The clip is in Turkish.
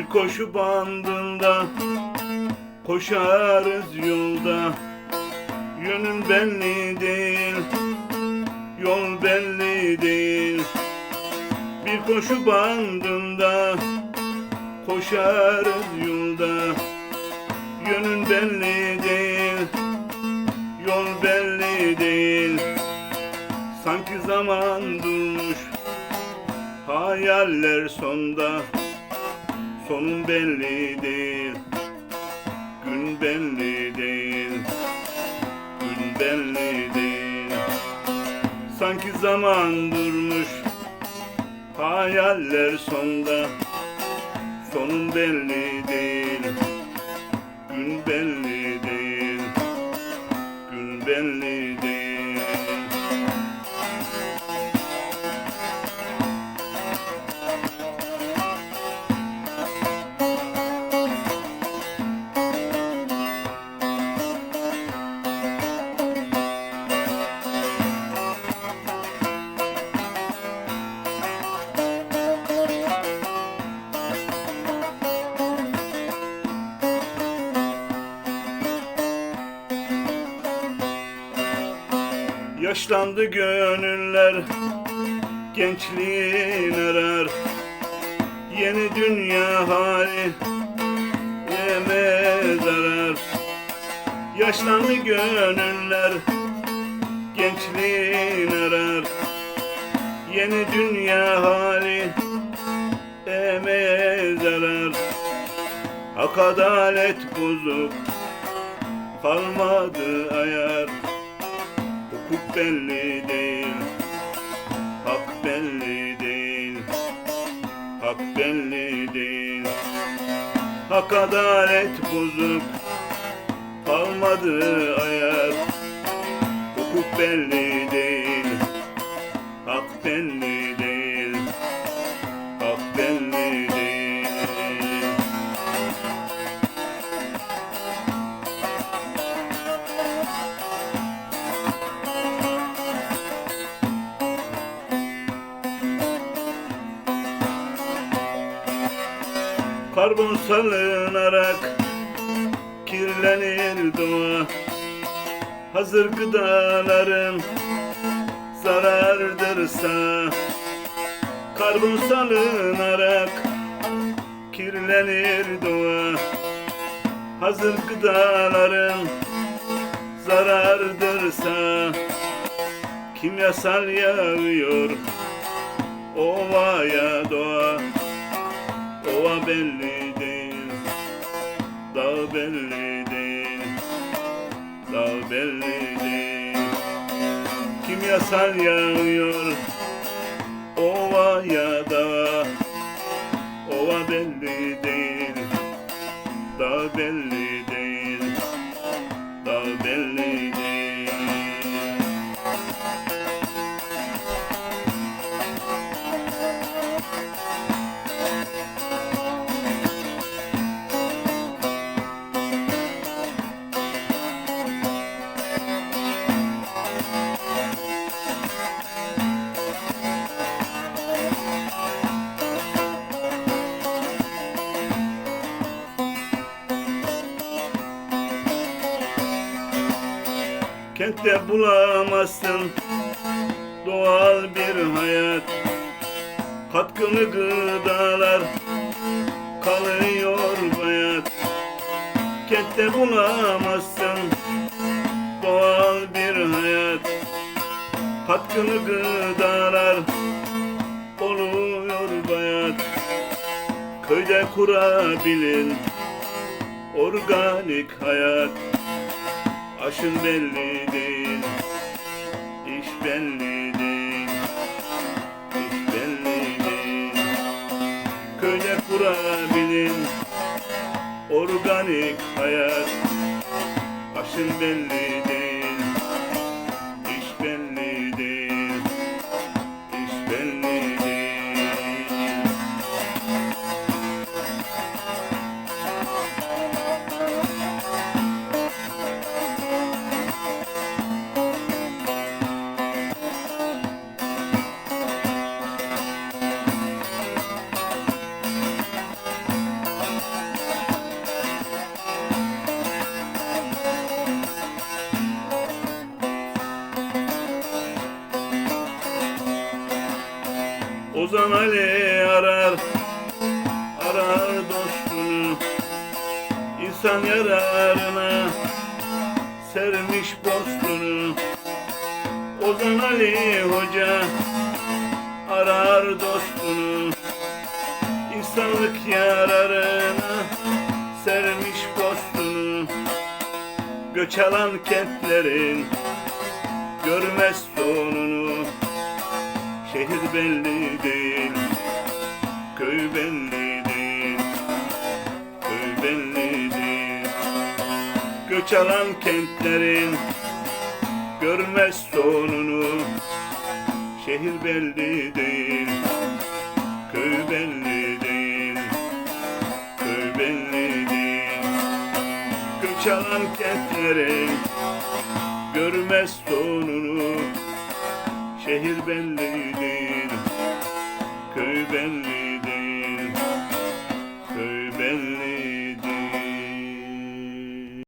Bir koşu bandında koşarız yolda. Yönün belli değil, yol belli değil Bir koşu bandında koşarız yolda. Yönün belli değil, yol belli değil Sanki zaman durmuş, hayaller sonda Sonun belli değil, gün belli değil Gün belli değil Sanki zaman durmuş, hayaller sonda. Sonun belli değil, Yaşlandı gönüller Gençliğin arar. Yeni dünya hali Yeme zarar. Yaşlandı gönüller Gençliğin arar. Yeni dünya hali Emeğe zarar. Hak adalet bozuk Kalmadı ayar Hukuk belli değil, hak belli değil, hak belli değil. Hak adalet bozuk, kalmadı ayar. Hukuk belli değil, hak belli Karbon salınarak kirlenir doğa Hazır gıdaların zarardırsa Karbon salınarak kirlenir doğa Hazır gıdaların zarardırsa Kimyasal yağıyor ovaya doğa Ova belli değil, dağ belli değil, dağ belli değil. Kimyasal yağıyor, ova ya da, ova belli değil, dağ belli değil, Kentte bulamazsın. Doğal bir hayat Katkılı gıdalar kalıyor bayat. Kentte bulamazsın doğal bir hayat Katkılı gıdalar oluyor bayat. Köyde kurabilin organik hayat Aşın belli değil, iş belli değil, iş belli değil. Köyde kurabilin organik hayat, aşın belli değil, Ozan Ali arar Arar dostunu. İnsan yararına Sermiş postunu Ozan Ali Hoca Arar dostunu. İnsanlık yararına Sermiş postunu Göç alan kentlerin Görmez sonunu Şehir belli değil Köy belli değil Köy belli değil. Göç alan kentlerin Görmez sonunu. Şehir belli değil Köy belli değil Köy belli değil. Göç alan kentlerin Görmez sonunu Şehir belli değil Köy belli